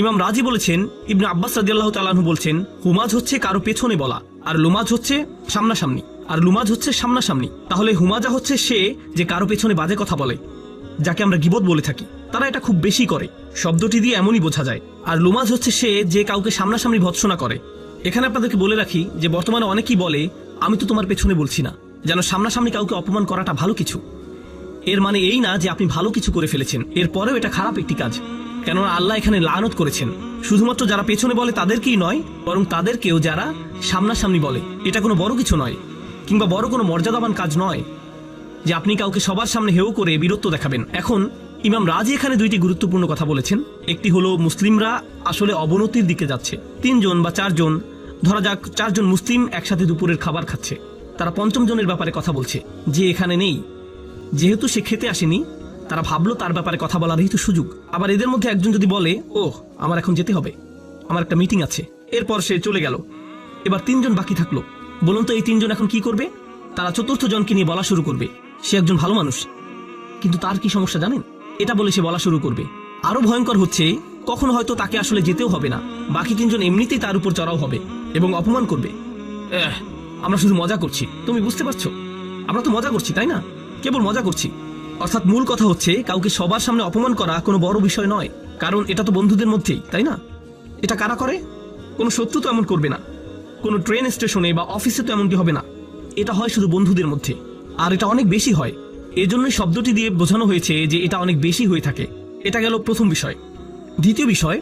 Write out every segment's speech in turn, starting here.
ইমাম রাজি বলেছেন, ইবনে আব্বাস রাদিয়াল্লাহ তালাহু বলছেন, হুমাজ হচ্ছে কারও পেছনে বলা, আর লুমাজ হচ্ছে সামনাসামনি। আর লুমাজ হচ্ছে সামনাসামনি। তাহলে হুমাজা হচ্ছে সে যে কারও পেছনে বাজে কথা বলে, যাকে আমরা গিবত বলে থাকি। তারা এটা খুব বেশি করে, শব্দটি দিয়ে এমনই বোঝা যায়। আর লুমাজ হচ্ছে সে যে কাউকে সামনাসামনি ভৎসনা করে। এখানে আপনাদেরকে বলে রাখি যে বর্তমানে অনেকেই বলে, আমি তো তোমার পেছনে বলছি না, যেন সামনাসামনি কাউকে অপমান করাটা ভালো কিছু। এর মানে এই না যে আপনি ভালো কিছু করে ফেলেছেন। এরপরেও এটা খারাপ একটি কাজ। কেননা আল্লাহ এখানে লানত করেছেন। শুধুমাত্র যারা পেছনে বলে তাদেরকেই নয়, বরং তাদেরকেও যারা সামনাসামনি বলে। এটা কোনো বড় কিছু নয়, কিংবা বড় কোনো মর্যাদাবান কাজ নয় যে আপনি কাউকে সবার সামনে হেউ করে বীরত্ব দেখাবেন। এখন, ইমাম রাজি এখানে দুইটি গুরুত্বপূর্ণ কথা বলেছেন। একটি হলো, মুসলিমরা আসলে অবনতির দিকে যাচ্ছে। তিনজন বা চারজন, ধরা যাক চারজন মুসলিম একসাথে দুপুরের খাবার খাচ্ছে। তারা পঞ্চম জনের ব্যাপারে কথা বলছে, যে এখানে নেই। যেহেতু সে খেতে আসেনি তারা ভাবলো তার ব্যাপারে কথা বলারই তো সুযোগ। আবার এদের মধ্যে একজন যদি বলে ও আমার এখন যেতে হবে। আমার একটা মিটিং আছে। এরপর সে চলে গেল। এবার তিনজন বাকি থাকল। বলুন তো, এই তিনজন এখন কি করবে? তারা চতুর্থ জনকে নিয়ে বলা শুরু করবে। সে একজন ভালো মানুষ। কিন্তু তার কি সমস্যা জানেন? এটা বলে সে বলা শুরু করবে। আরও ভয়ঙ্কর হচ্ছে, কখনো হয়তো তাকে আসলে যেতেও হবে না। বাকি তিনজন এমনিতেই তার উপর চড়াও হবে এবং অপমান করবে। আমরা শুধু মজা করছি। তুমি বুঝতে পারছ? আমরা তো মজা করছি, তাই না? কেবল মজা করছি। অর্থাৎ মূল কথা হচ্ছে, কাউকে সবার সামনে অপমান করা কোনো বড় বিষয় নয়, কারণ এটা তো বন্ধুদের মধ্যেই, তাই না? এটা কারা করে? কোনো শত্রু তো এমন করবে না। কোনো ট্রেন স্টেশনে বা অফিসে তো এমনটি হবে না। এটা হয় শুধু বন্ধুদের মধ্যে, আর এটা অনেক বেশি হয়। এজন্যই শব্দটি দিয়ে বোঝানো হয়েছে যে এটা অনেক বেশি হয়ে থাকে। এটা গেল প্রথম বিষয়। দ্বিতীয় বিষয়,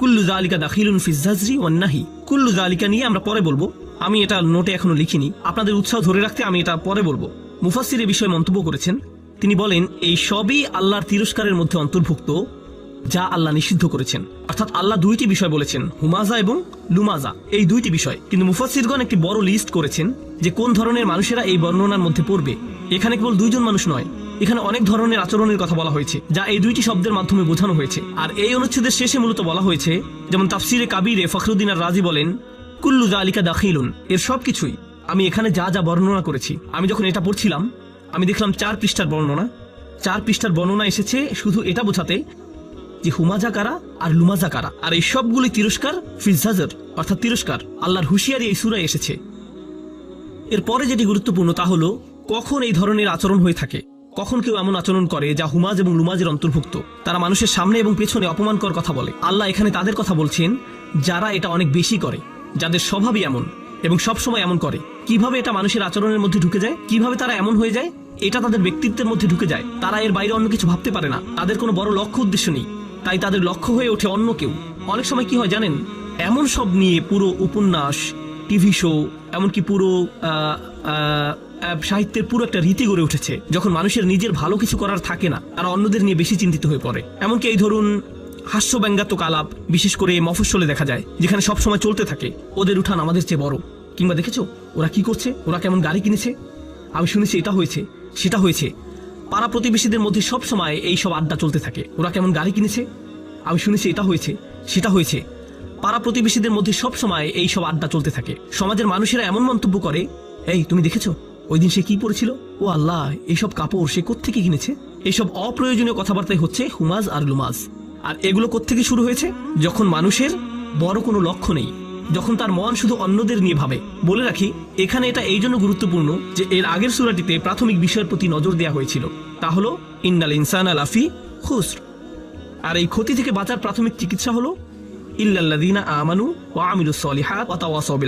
কুল্লু জালিকা দাখিলুন ফিজাজরি ওয়ান্নাহি কুল্লু জালিকা নিয়ে আমরা পরে বলব। আমি এটা নোটে এখনও লিখিনি। আপনাদের উৎসাহ ধরে রাখতে আমি এটা পরে বলব। মুফাসির এ বিষয়ে মন্তব্য করেছেন তিনি বলেন, এই সবই আল্লাহর তিরস্কারের মধ্যে অন্তর্ভুক্ত, যা আল্লাহ নিষিদ্ধ করেছেন। অর্থাৎ আল্লাহ দুইটি বিষয় বলেছেন, হুমাজা এবং লুমাজা। এই দুইটি বিষয়। কিন্তু মুফাসিরগণ একটি বড় লিস্ট করেছেন, যে কোন ধরনের মানুষেরা এই বর্ণনার মধ্যে পড়বে। এখানে কেবল দুইজন মানুষ নয়, এখানে অনেক ধরনের আচরণের কথা বলা হয়েছে, যা এই দুইটি শব্দের মাধ্যমে বোঝানো হয়েছে। আর এই অনুচ্ছেদের শেষে মূলত বলা হয়েছে, যেমন তাফসিরে কাবিরে ফখরুদ্দিন আর রাজি বলেন, কুল্লু জালিকা দাখিলুন, এর সবকিছুই, আমি এখানে যা যা বর্ণনা করেছি, আমি যখন এটা পড়ছিলাম আমি দেখলাম চার পৃষ্ঠার বর্ণনা। চার পৃষ্ঠার বর্ণনা এসেছে শুধু এটা বোঝাতে যে হুমাজা কারা আর লুমাজা কারা। আর এই সবগুলি তিরস্কার ফিজাজার অর্থাৎ তিরস্কার, আল্লাহর হুঁশিয়ারি এই সুরায় এসেছে। এরপরে যেটি গুরুত্বপূর্ণ তা হলো, কখন এই ধরনের আচরণ হয়ে থাকে? কখন কেউ এমন আচরণ করে যা হুমাজ এবং লুমাজের অন্তর্ভুক্ত? তারা মানুষের সামনে এবং পেছনে অপমানকর কথা বলে। আল্লাহ এখানে তাদের কথা বলছেন, যারা এটা অনেক বেশি করে, যাদের স্বভাবই এমন এবং সবসময় এমন করে। কীভাবে এটা মানুষের আচরণের মধ্যে ঢুকে যায়? কীভাবে তারা এমন হয়ে যায়? এটা তাদের ব্যক্তিত্বের মধ্যে ঢুকে যায়। তারা এর বাইরে অন্য কিছু ভাবতে পারে না। তাদের কোনো বড় লক্ষ্য উদ্দেশ্য নেই। তাই তাদের লক্ষ্য হয়ে ওঠে অন্য কেউ। অনেক সময় কি হয় জানেন? এমন সব নিয়ে পুরো উপন্যাস, টিভি শো, এমনকি পুরো সাহিত্যের পুরো একটা রীতি গড়ে উঠেছে, যখন মানুষের নিজের ভালো কিছু করার থাকে না, তারা অন্যদের নিয়ে বেশি চিন্তিত হয়ে পড়ে। এমনকি এই ধরুন হাস্য ব্যঙ্গাত্মক আলাপ, বিশেষ করে মফস্বলে দেখা যায়, যেখানে সব সময় চলতে থাকে, ওদের উঠান আমাদের চেয়ে বড়। কিংবা দেখেছ? ওরা কি করছে? ওরা কেমন গাড়ি কিনেছে? আমি শুনেছি এটা হয়েছে। সেটা হয়েছে। পাড়া প্রতিবেশীদের মধ্যে সব সময় এই সব আড্ডা চলতে থাকে। ওরা কেমন গাড়ি কিনেছে? আমি শুনেছি এটা হয়েছে, সেটা হয়েছে। পাড়া প্রতিবেশীদের মধ্যে সব সময় এই সব আড্ডা চলতে থাকে। সমাজের মানুষেরা এমন মন্তব্য করে, এই, তুমি দেখেছ? ওই দিন সে কি পড়েছিল? ও আল্লাহ, এইসব কাপড় সে কোত্থেকে কিনেছে? এইসব অপ্রয়োজনীয় কথাবার্তাই হচ্ছে হুমাজ আর লুমাজ আর এগুলো কোত্থেকে শুরু হয়েছে? যখন মানুষের বড় কোনো লক্ষ্য নেই। যখন তার মন শুধু অন্যদের নিয়ে ভাবে, বলে রাখি, এখানে এটা এই জন্য গুরুত্বপূর্ণ যে এর আগের সুরাটিতে প্রাথমিক বিষয়ের প্রতি নজর দেওয়া হয়েছিল। তা হল, ইন্নাল ইনসান আল আফি খুসর। আর এই ক্ষতি থেকে বাঁচার প্রাথমিক চিকিৎসা হলো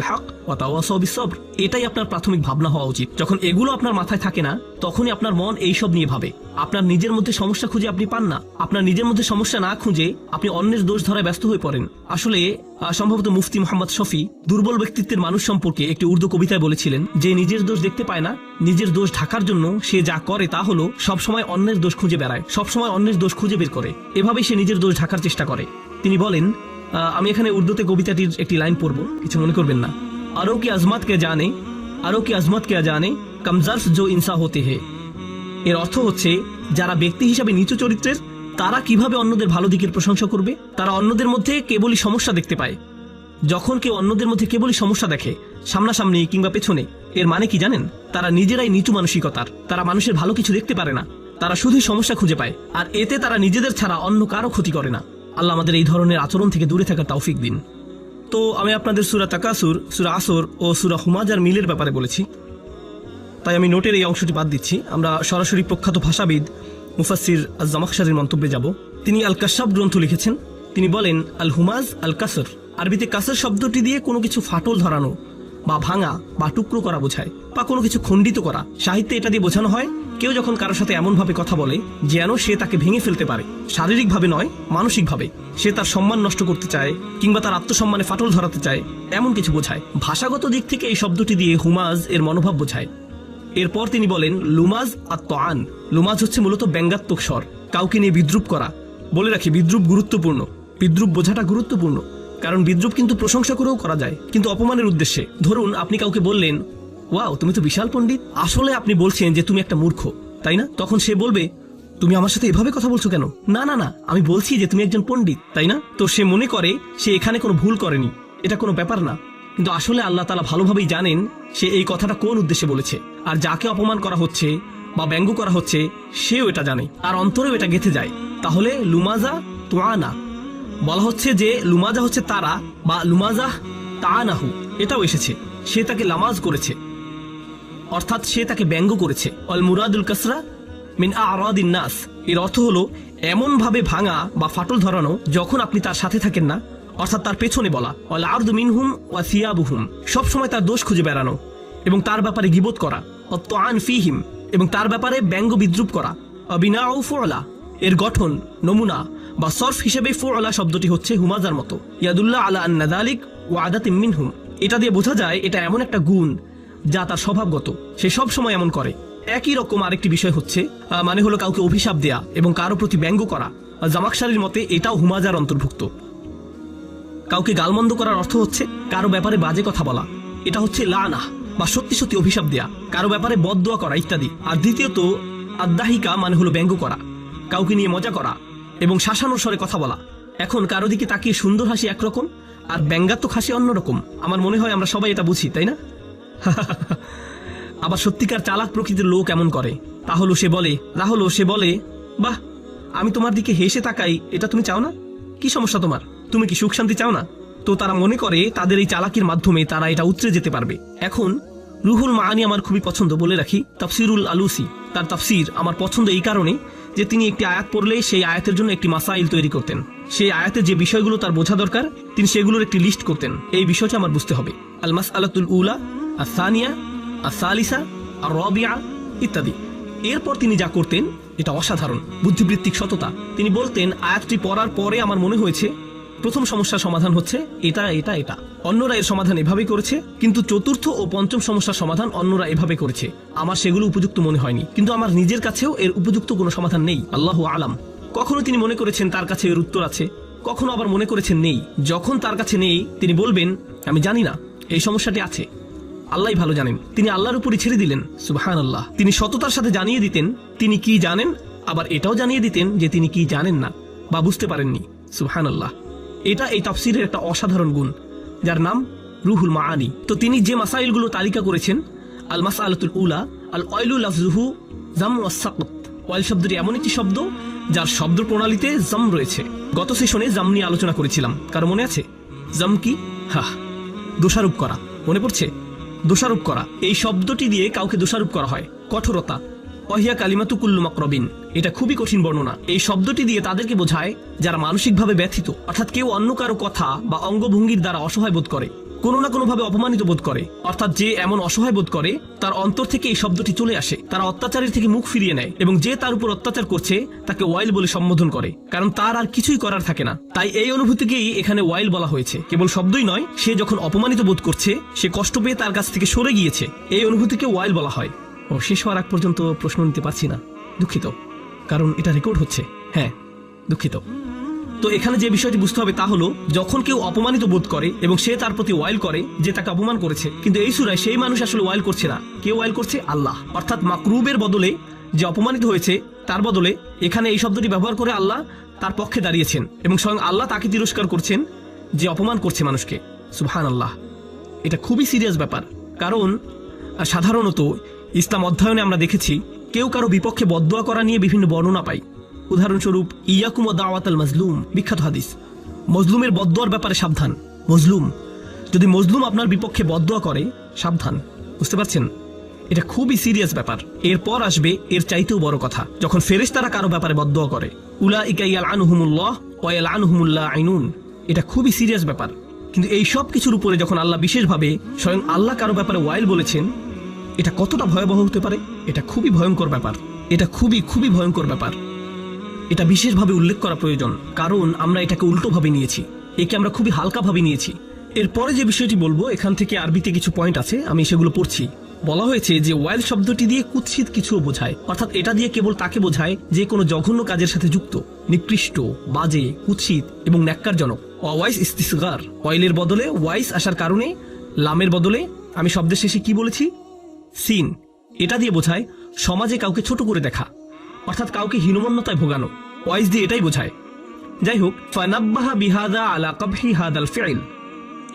হক এটাই আপনার প্রাথমিক ভাবনা হওয়া উচিত। যখন এগুলো আপনার মাথায় থাকে না, তখনই আপনার মন এই সব নিয়ে ভাবে। আপনার নিজের মধ্যে সমস্যা খুঁজে আপনি পান না। আপনার নিজের মধ্যে সমস্যা না খুঁজে আপনি অন্যের দোষ ধরায় ব্যস্ত হয়ে পড়েন। আসলে সম্ভবত মুফতি মোহাম্মদ শফি দুর্বল ব্যক্তিত্বের মানুষ সম্পর্কে একটি উর্দু কবিতায় বলেছিলেন, যে নিজের দোষ দেখতে পায় না, নিজের দোষ ঢাকার জন্য সে যা করে তা হলো সবসময় অন্যের দোষ খুঁজে বেড়ায়, সবসময় অন্যের দোষ খুঁজে বের করে। এভাবেই সে নিজের দোষ ঢাকার চেষ্টা করে। তিনি বলেন আমি এখানে উর্দুতে কবিতাটির একটি লাইন পড়ব, কিছু মনে করবেন না। আরও কি আজমাত কে জানে আরও কি আজমত কে জানে, কমজার্স জো ইনসা হতে হে। এর অর্থ হচ্ছে, যারা ব্যক্তি হিসাবে নিচু চরিত্রের, তারা কীভাবে অন্যদের ভালো দিকের প্রশংসা করবে? তারা অন্যদের মধ্যে কেবলই সমস্যা দেখতে পায়। যখন কেউ অন্যদের মধ্যে কেবলই সমস্যা দেখে, সামনাসামনি কিংবা পেছনে, এর মানে কি জানেন? তারা নিজেরাই নিচু মানসিকতার, তারা মানুষের ভালো কিছু দেখতে পারে না, তারা শুধুই সমস্যা খুঁজে পায়, আর এতে তারা নিজেদের ছাড়া অন্য কারও ক্ষতি করে না। আল্লাহ আমাদের এই ধরনের আচরণ থেকে দূরে থাকার তৌফিক দিন। তো আমি আপনাদের সুরা তাকাসুর, সুরা আসর ও সুরা হুমাজার মিলের ব্যাপারে বলেছি। তাই আমি নোটের এই অংশটি বাদ দিচ্ছি। আমরা সরাসরি প্রখ্যাত ভাষাবিদ মুফাসির জামাকসারির মন্তব্যে যাব। তিনি আল কাশাব গ্রন্থ লিখেছেন। তিনি বলেন আল হুমাজ আল কাসর আরবিতে কাসর শব্দটি দিয়ে কোনো কিছু ফাটল ধরানো বা ভাঙা বা টুকরো করা বোঝায় বা কোনো কিছু খণ্ডিত করা। সাহিত্যে এটা দিয়ে বোঝানো হয়, কেউ যখন কারোর সাথে এমনভাবে কথা বলে, যেন সে তাকে ভেঙে ফেলতে পারে। শারীরিকভাবে নয়, মানসিকভাবে। সে তার সম্মান নষ্ট করতে চায়, কিংবা তার আত্মসম্মানে ফাটল ধরাতে চায়, এমন কিছু বোঝায়। ভাষাগত দিক থেকে এই শব্দটি দিয়ে হুমাজ এর মনোভাব বোঝায়। এরপর তিনি বলেন, লুমাজ আর আন লুমাজ হচ্ছে মূলত ব্যঙ্গাত্মক স্বর। কাউকে নিয়ে বিদ্রুপ করা। বলে রাখি, বিদ্রুপ গুরুত্বপূর্ণ। বিদ্রুপ বোঝাটা গুরুত্বপূর্ণ। কারণ বিদ্রুপ কিন্তু প্রশংসা করেও করা যায়, কিন্তু অপমানের উদ্দেশ্যে। ধরুন, আপনি কাউকে বললেন, ওয়াও, তুমি তো বিশাল পণ্ডিত। আসলে আপনি বলছেন যে তুমি একটা মূর্খ, তাই না? তখন সে বলবে, তুমি আমার সাথে এভাবে কথা বলছো কেন? না না না, আমি বলছি যে তুমি একজন পণ্ডিত, তাই না? তো সে মনে করে, সে এখানে কোনো ভুল করেনি, এটা কোনো ব্যাপার না। কিন্তু আসলে আল্লাহ তালা ভালোভাবেই জানেন, সে এই কথাটা কোন উদ্দেশ্যে বলেছে। আর যাকে অপমান করা হচ্ছে বা ব্যঙ্গ করা হচ্ছে, সেও এটা জানে। আর অন্তরেও এটা গেথে যায়। তাহলে, লুমাজা তোয়ানা বলা হচ্ছে যে লুমাজা হচ্ছে তারা বা লুমাজা তানাহু। এটাও এসেছে। সে তাকে লামাজ করেছে। অর্থাৎ সে তাকে ব্যঙ্গ করেছে। অল মুরাদুল কাসরা মিন আরাদিন নাস। এর অর্থ হলো এমন ভাবে ভাঙা বা ফাটল ধরানো যখন আপনি তার সাথে থাকেন না, অর্থাৎ তার পেছনে বলা। অল আর্দ মিনহুম ওয়া সিয়াবুহুম। সবসময় তার দোষ খুঁজে বেড়ানো এবং তার ব্যাপারে গিবোধ করা। অত্ত আন ফিহিম। এবং তার ব্যাপারে ব্যঙ্গ বিদ্রুপ করা। অবিনা ও এর গঠন, নমুনা বা সরফ হিসেবে ফুরলা শব্দটি হচ্ছে হুমাজার মতো। ইয়াদুল্লাহ আলা আন্নাদালিক ও আদাত মিনহুম। এটা দিয়ে বোঝা যায় এটা এমন একটা গুণ যা তার স্বভাবগত। সে সব সময় এমন করে। একই রকম আরেকটি বিষয় হচ্ছে মানে হলো কাউকে অভিশাপ দেয়া এবং কারও প্রতি ব্যঙ্গ করা। আর জামাকশালীর মতে এটাও হুমাজার অন্তর্ভুক্ত। কাউকে গালমন্দ করার অর্থ হচ্ছে কারও ব্যাপারে বাজে কথা বলা। এটা হচ্ছে লানা বা সত্যি সত্যি অভিশাপ দেয়া, কারও ব্যাপারে বদদোয়া করা ইত্যাদি। আর দ্বিতীয়ত আদাহিকা মানে হলো ব্যঙ্গ করা। কাউকে নিয়ে মজা করা এবং শাসানোর স্বরে কথা বলা। এখন কারও দিকে তাকিয়ে সুন্দর হাসি একরকম আর ব্যঙ্গাত্মক হাসি অন্যরকম। আমার মনে হয় আমরা সবাই এটা বুঝি, তাই না? আবার সত্যিকার চালাক প্রকৃতির লোক এমন করে। তাহলে সে বলে তাহলে সে বলে, বাহ, আমি তোমার দিকে হেসে তাকাই, এটা তুমি চাও না? কি সমস্যা তোমার? তুমি কি সুখ শান্তি চাও না? তো তারা মনে করে, তাদের এই চালাকির মাধ্যমে তারা এটা উতরে যেতে পারবে। এখন রুহুল মাহানি আমার খুবই পছন্দ বলে রাখি, তাফসিরুল আলুসি। তার তাফসির আমার পছন্দ এই কারণে যে তিনি একটি আয়াত পড়লেই সেই আয়াতের জন্য একটি মাসাইল তৈরি করতেন। সেই আয়াতে যে বিষয়গুলো তার বোঝা দরকার, তিনি সেগুলোর একটি লিস্ট করতেন। এই বিষয়টা আমার বুঝতে হবে। আলমাস আলাতুল উলা আসানিয়া আসালিসা আর রবিয়া ইত্যাদি। এরপর তিনি যা করতেন, এটা অসাধারণ, বুদ্ধিবৃত্তিক সততা। তিনি বলতেন, আয়াতটি পড়ার পরে আমার মনে হয়েছে প্রথম সমস্যার সমাধান হচ্ছে এটা এটা এটা। অন্যরা এর সমাধান এভাবেই করেছে, কিন্তু চতুর্থ ও পঞ্চম সমস্যার সমাধান অন্যরা এভাবে করেছে। আমার সেগুলো উপযুক্ত মনে হয়নি, কিন্তু আমার নিজের কাছেও এর উপযুক্ত কোনো সমাধান নেই, আল্লাহ আলাম। কখনো তিনি মনে করেছেন তার কাছে এর উত্তর আছে, কখনো আবার মনে করেছেন নেই। যখন তার কাছে নেই, তিনি বলবেন, আমি জানি না, এই সমস্যাটি আছে। আল্লাহ ভালো জানেন, তিনি আল্লাহর উপরই ছেড়ে দিলেন সুবহান আল্লাহ তিনি সততার সাথে জানিয়ে দিতেন, তিনি কি জানেন? আবার এটাও জানিয়ে দিতেন যে তিনি কি জানেন না, বা বুঝতে পারেননি সুবহান আল্লাহ এটা এই তাফসিরের একটা অসাধারণ গুণ, যার নাম রুহুল মাআনি। তো তিনি যে মাসাইলগুলো তালিকা করেছেন আল মাস আলতুল উলা আল অয়লুল আফজুহু জাম ওয়াসাকুত ওয়াইল শব্দটি এমন একটি শব্দ, যার শব্দ প্রণালীতে জাম রয়েছে। গত সেশনে জাম নিয়ে আলোচনা করেছিলাম। কারও মনে আছে? জাম কি? হা দোষারোপ করা। মনে পড়ছে? দোষারোপ করা। এই শব্দটি দিয়ে কাউকে দোষারোপ করা হয়। কঠোরতা। অহিয়া কালিমাতু কুল্লু মাকরবিন। এটা খুবই কঠিন বর্ণনা। এই শব্দটি দিয়ে তাদেরকে বোঝায় যারা মানসিকভাবে ব্যথিত, অর্থাৎ কেউ অন্য কারও কথা বা অঙ্গভঙ্গির দ্বারা অসহায় বোধ করে, কোনো না কোনোভাবে অপমানিত বোধ করে, অর্থাৎ যে এমন অসহায় বোধ করে, তার অন্তর থেকে এই শব্দটি চলে আসে। তারা অত্যাচারের থেকে মুখ ফিরিয়ে নেয় এবং যে তার উপর অত্যাচার করছে, তাকে ওয়াইল বলে সম্বোধন করে, কারণ তার আর কিছুই করার থাকে না। তাই এই অনুভূতিকেই এখানে ওয়াইল বলা হয়েছে। কেবল শব্দই নয়, সে যখন অপমানিত বোধ করছে, সে কষ্ট পেয়ে তার কাছ থেকে সরে গিয়েছে। এই অনুভূতিকে ওয়াইল বলা হয়। ও শেষ হওয়ার আগ পর্যন্ত প্রশ্ন নিতে পারছি না। দুঃখিত। কারণ এটা রেকর্ড হচ্ছে। হ্যাঁ দুঃখিত। তো এখানে যে বিষয়টি বুঝতে হবে তা হলো, যখন কেউ অপমানিত বোধ করে এবং সে তার প্রতি ওয়াইল করে, যে তাকে অপমান করেছে, কিন্তু এই সুরায় সেই মানুষ আসলে ওয়াইল করছে না। কে ওয়াইল করছে? আল্লাহ। অর্থাৎ মাকরুবের বদলে যে অপমানিত হয়েছে, তার বদলে এখানে এই শব্দটি ব্যবহার করে আল্লাহ তার পক্ষে দাঁড়িয়েছেন এবং স্বয়ং আল্লাহ তাকে তিরস্কার করছেন যে অপমান করছে মানুষকে। সুবহান আল্লাহ এটা খুবই সিরিয়াস ব্যাপার। কারণ সাধারণত ইসলাম অধ্যয়নে আমরা দেখেছি, কেউ কারও বিপক্ষে বদদোয়া করা নিয়ে বিভিন্ন বর্ণনা পাই উদাহরণস্বরূপ, ইয়াকুম দাওয়াত আল মাজলুম বিখ্যাত হাদিস। মজলুমের বদোয়ার ব্যাপারে সাবধান মজলুম যদি মজলুম আপনার বিপক্ষে বদোয়া করে, সাবধান বুঝতে পারছেন? এটা খুবই সিরিয়াস ব্যাপার। এরপর আসবে এর চাইতেও বড় কথা, যখন ফেরেশ তারা কারও ব্যাপারে বদোয়া করে। উলা ইকাইয়াল আনহুমুল্লাহ ওয়াল আনহুমুল্লাহ আইনুন। এটা খুবই সিরিয়াস ব্যাপার। কিন্তু এই সব কিছুর উপরে যখন আল্লাহ বিশেষভাবে স্বয়ং আল্লাহ কারও ব্যাপারে ওয়াইল বলেছেন এটা কতটা ভয়াবহ হতে পারে? এটা খুবই ভয়ঙ্কর ব্যাপার। এটা খুবই খুবই ভয়ঙ্কর ব্যাপার। এটা বিশেষভাবে উল্লেখ করা প্রয়োজন, কারণ আমরা এটাকে উল্টোভাবে নিয়েছি। একে আমরা খুবই হালকাভাবে নিয়েছি। এরপরে যে বিষয়টি বলব, এখান থেকে আরবিতে কিছু পয়েন্ট আছে, আমি সেগুলো পড়ছি। বলা হয়েছে যে ওয়াইল শব্দটি দিয়ে কুৎসিত কিছুও বোঝায়, অর্থাৎ এটা দিয়ে কেবল তাকে বোঝায় যে কোনো জঘন্য কাজের সাথে যুক্ত, নিকৃষ্ট, বাজে, কুৎসিত এবং ন্যাক্কারজনক। ওয়াইস ইস্তিসগার, ওয়াইলের বদলে ওয়াইস আসার কারণে, লামের বদলে, আমি শব্দের শেষে কি বলেছি? সিন। এটা দিয়ে বোঝায়, সমাজে কাউকে ছোট করে দেখা। অর্থাৎ কাউকে হীনমন্যতায় ভোগানো। ওয়াইজ দিয়ে এটাই বোঝায়। যাই হোক, ফানাব্বাহা বিহাদা আলা কবহি হাদাল ফিল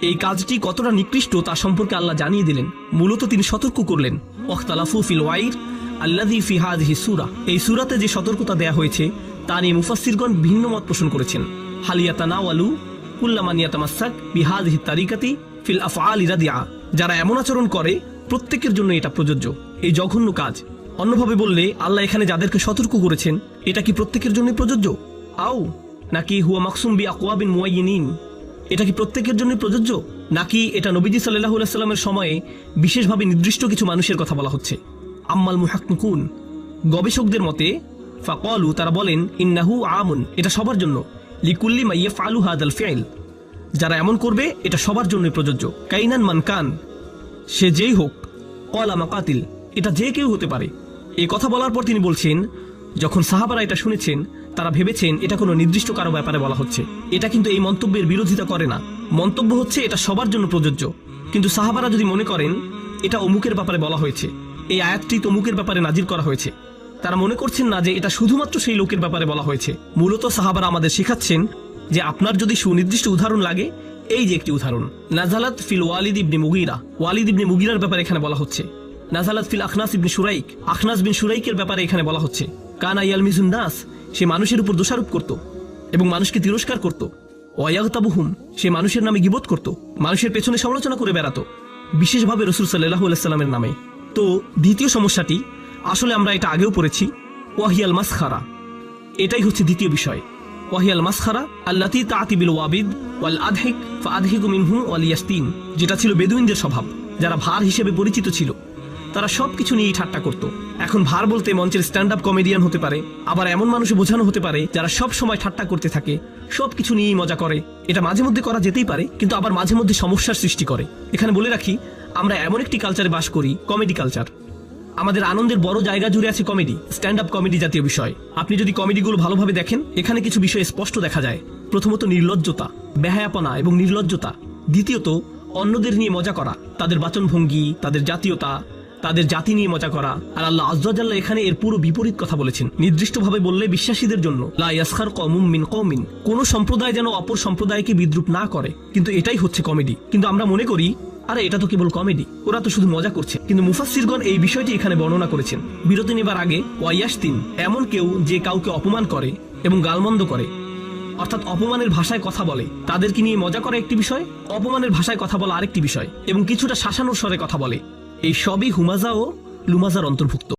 এই কাজটি কতটা নিকৃষ্ট তা সম্পর্কে আল্লাহ জানিয়ে দিলেন। মূলত তিনি সতর্ক করলেন। ওখতালাফু ফিল ওয়াইর আল্লাদি ফি হাদিহি সুরা। এই সুরাতে যে সতর্কতা দেয়া হয়েছে, তা নিয়ে মুফাসসিরগণ ভিন্ন মত পোষণ করেছেন। হালিয়াতানা ওয়ালু কুল্লামানিয়াতামাসাক বিহাদিহি তারিকাতি ফিল আফআল ইরাদিয়া যারা এমন আচরণ করে প্রত্যেকের জন্য এটা প্রযোজ্য। এই জঘন্য কাজ। অন্যভাবে বললে, আল্লাহ এখানে যাদেরকে সতর্ক করেছেন, এটা কি প্রত্যেকের জন্য প্রযোজ্য? আও, নাকি হুয়া মাকসুম বি আকওয়াবিন মুয়াইয়িনিন এটা কি প্রত্যেকের জন্য প্রযোজ্য? নাকি এটা নবীজি সাল্লাহ সাল্লামের সময়ে বিশেষভাবে নির্দিষ্ট কিছু মানুষের কথা বলা হচ্ছে? আম্মাল মুহাক্কুন গবেষকদের মতে, ফাকলু, তারা বলেন, ইন্নাহু আমুন, এটা সবার জন্য। লিকুল্লি মাইয়া ফালু হাদাল ফেল। যারা এমন করবে, এটা সবার জন্যই প্রযোজ্য। কাইনান মানকান সে যেই হোক, কলা মাকাতিল এটা যে কেউ হতে পারে। এই কথা বলার পর তিনি বলছেন, যখন সাহাবারা এটা শুনেছেন, তারা ভেবেছেন এটা কোনো নির্দিষ্ট কারও ব্যাপারে বলা হচ্ছে। এটা কিন্তু এই মন্তব্যের বিরোধিতা করে না। মন্তব্য হচ্ছে এটা সবার জন্য প্রযোজ্য। কিন্তু সাহাবারা যদি মনে করেন, এটা অমুকের ব্যাপারে বলা হয়েছে। এই আয়াতটি তমুকের ব্যাপারে নাজির করা হয়েছে। তারা মনে করছেন না যে এটা শুধুমাত্র সেই লোকের ব্যাপারে বলা হয়েছে। মূলত সাহাবারা আমাদের শেখাচ্ছেন যে আপনার যদি সুনির্দিষ্ট উদাহরণ লাগে এই যে একটি উদাহরণ, নাজালাত feel Walid ibn Mughira. Walid ibn মুগিরার ব্যাপারে এখানে বলা হচ্ছে। নাজালাত feel Akhnas ibn Shurayk Akhnas bin সুরাইকের ব্যাপারে এখানে বলা হচ্ছে। কানা ইয়ালমিজুন নাস, সে মানুষের উপর দোষারোপ করত এবং মানুষকে তিরস্কার করত। ওয়াগতাবুহুম সে মানুষের নামে গিবত করত, মানুষের পেছনে সমালোচনা করে বেড়াতো। বিশেষভাবে রসুল সাল্লাহ সাল্লামের নামে। তো দ্বিতীয় সমস্যাটি, আসলে আমরা এটা আগেও পড়েছি, ওয়াহিয়াল মাসখারা। এটাই হচ্ছে দ্বিতীয় বিষয়। ওয়াহিয়াল মাসখারা, আল্লাতি তাতিবিল ওয়াবিদ ওয়াল আদহিক ফা মিনহু ওয়াল ইয়াস্তিন, যেটা ছিল বেদুইনদের স্বভাব, যারা ভার হিসেবে পরিচিত ছিল। তারা সবকিছু নিয়েই ঠাট্টা করত। এখন ভার বলতে মঞ্চের স্ট্যান্ড আপ কমেডিয়ান হতে পারে, আবার এমন মানুষ বোঝানো হতে পারে, যারা সব সময় ঠাট্টা করতে থাকে, সবকিছু নিয়েই মজা করে। এটা মাঝে মধ্যে করা যেতেই পারে, কিন্তু আবার মাঝে মধ্যে সমস্যার সৃষ্টি করে। এখানে বলে রাখি, আমরা এমন একটি কালচারে বাস করি, কমেডি কালচার। আমাদের আনন্দের বড় জায়গা জুড়ে আছে কমেডি স্ট্যান্ড আপ কমেডি জাতীয় বিষয়। আপনি যদি কমেডিগুলো ভালোভাবে দেখেন, এখানে কিছু বিষয় স্পষ্ট দেখা যায়। প্রথমত নির্লজ্জতা, বেহায়াপনা এবং নির্লজ্জতা। দ্বিতীয়ত, অন্যদের নিয়ে মজা করা, তাদের বাচনভঙ্গি, তাদের জাতীয়তা, তাদের জাতি নিয়ে মজা করা। আর আল্লাহ আজ্লাহ এখানে এর পুরো বিপরীত কথা বলেছেন। নির্দিষ্টভাবে বললে বিশ্বাসীদের জন্য, লা ইয়াসখার মিন কৌমিন কোন সম্প্রদায় যেন অপর সম্প্রদায়কে বিদ্রুপ না করে। কিন্তু এটাই হচ্ছে কমেডি। কিন্তু আমরা মনে করি, আরে এটা তো কেবল কমেডি। ওরা তো শুধু মজা করছে। কিন্তু মুফাসসিরগণ এই বিষয়টি এখানে বর্ণনা করেছেন। বিরতি নেবার আগে ওয়াইয়াস তিন এমন কেউ যে কাউকে অপমান করে এবং গালমন্দ করে। অর্থাৎ অপমানের ভাষায় কথা বলে। তাদেরকে নিয়ে মজা করা একটি বিষয়, অপমানের ভাষায় কথা বলা আরেকটি বিষয়, এবং কিছুটা শাসানোর স্বরে কথা বলে। এই সবই হুমাজা ও লুমাজার অন্তর্ভুক্ত।